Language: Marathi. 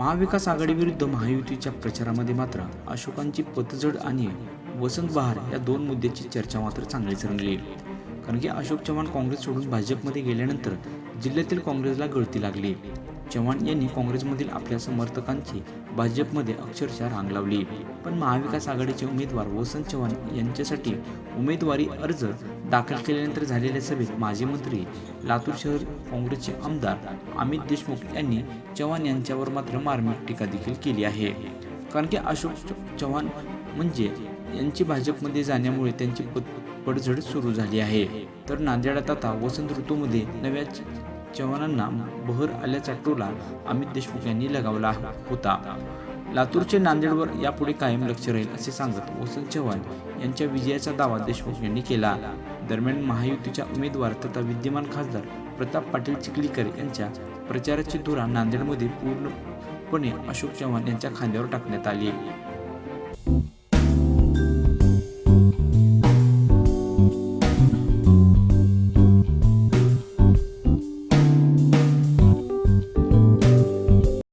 महाविकास आघाडीविरुद्ध महायुतीच्या प्रचारामध्ये मात्र अशोकांची पतझड आणि वसंत बहार या दोन मुद्द्याची चर्चा मात्र चांगलीच रंगली. कारण की अशोक चव्हाण काँग्रेस सोडून भाजपमध्ये गेल्यानंतर जिल्ह्यातील काँग्रेसला गळती लागली. चव्हाण यांनी काँग्रेसमधील आपल्या समर्थकांची भाजपमध्ये अक्षरशः रांग लावली. पण महाविकास आघाडीचे उमेदवार वसंत चव्हाण यांच्यासाठी उमेदवारी अर्ज दाखल केल्यानंतर झालेल्या सभेत माजी मंत्री लातूर शहर काँग्रेसचे आमदार अमित देशमुख यांनी चव्हाण यांच्यावर मात्र मार्मिक टीका देखील केली आहे. कारण की अशोक चव्हाण म्हणजे यांची भाजपमध्ये जाण्यामुळे त्यांची पडझड सुरू झाली आहे. तर नांदेडात आता वसंत ऋतूमध्ये नव्या चव्हाणांना बहर आल्याचा टोला अमित देशमुख यांनी लगावला होता. लातूरचे नांदेडवर यापुढे कायम लक्ष राहील असे सांगत वसंत चव्हाण यांच्या विजयाचा दावा देशमुख यांनी केला. दरम्यान महायुतीच्या उमेदवार तथा विद्यमान खासदार प्रताप पाटील चिखलीकर यांच्या प्रचाराची धुरा नांदेडमध्ये पूर्णपणे अशोक चव्हाण यांच्या खांद्यावर टाकण्यात आली.